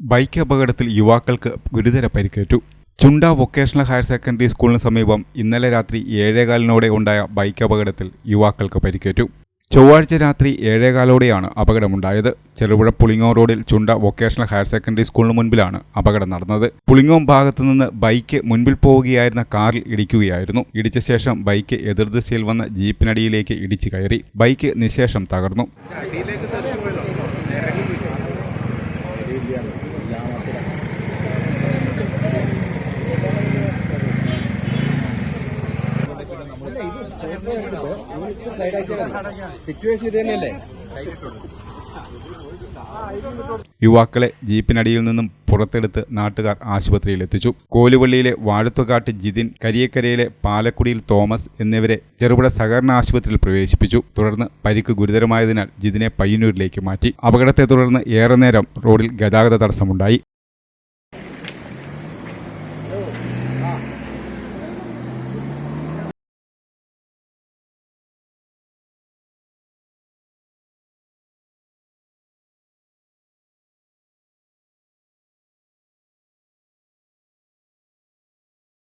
Bike അപകടത്തിൽ യുവാക്കൾക്ക് ഗുരുതര പരിക്കേറ്റു. ചുണ്ട വൊക്കേഷണൽ ഹയർ സെക്കൻഡറി സ്കൂളിന് സമീപം ഇന്നലെ രാത്രി ഏഴേകാലിനോടെ ഉണ്ടായ ബൈക്ക് അപകടത്തിൽ യുവാക്കൾക്ക് പരിക്കേറ്റു. ചൊവ്വാഴ്ച രാത്രി ഏഴേകാലോടെയാണ് അപകടമുണ്ടായത്. ചെറുപുഴ പുളിങ്ങോം റോഡിൽ ചുണ്ട വൊക്കേഷണൽ ഹയർ സെക്കൻഡറി സ്കൂളിന് മുൻപിലാണ് അപകടം നടന്നത്. പുളിങ്ങോം ഭാഗത്തു നിന്ന് ബൈക്ക് മുൻപിൽ പോവുകയായിരുന്ന കാറിൽ ഇടിക്കുകയായിരുന്നു. ഇടിച്ച ശേഷം ബൈക്ക് എതിർദിശയിൽ വന്ന ജീപ്പിനടിയിലേക്ക് ഇടിച്ചു കയറി. ബൈക്ക് നിശേഷം തകർന്നു. സിറ്റുവേഷൻ ഇത് തന്നെയല്ലേ യുവാക്കളെ ജീപ്പിനടിയിൽ നിന്നും പുറത്തെടുത്ത് നാട്ടുകാർ ആശുപത്രിയിൽ എത്തിച്ചു. കോലുവള്ളിയിലെ വാഴത്തുകാട്ട് ജിതിൻ കരിയക്കരയിലെ പാലക്കുടിയിൽ തോമസ് എന്നിവരെ ചെറുപുഴ സഹകരണ ആശുപത്രിയിൽ പ്രവേശിപ്പിച്ചു. തുടർന്ന് പരിക്ക് ഗുരുതരമായതിനാൽ ജിതിനെ പയ്യന്നൂരിലേക്ക് മാറ്റി. അപകടത്തെ തുടർന്ന് ഏറെ നേരം റോഡിൽ ഗതാഗത തടസ്സമുണ്ടായി.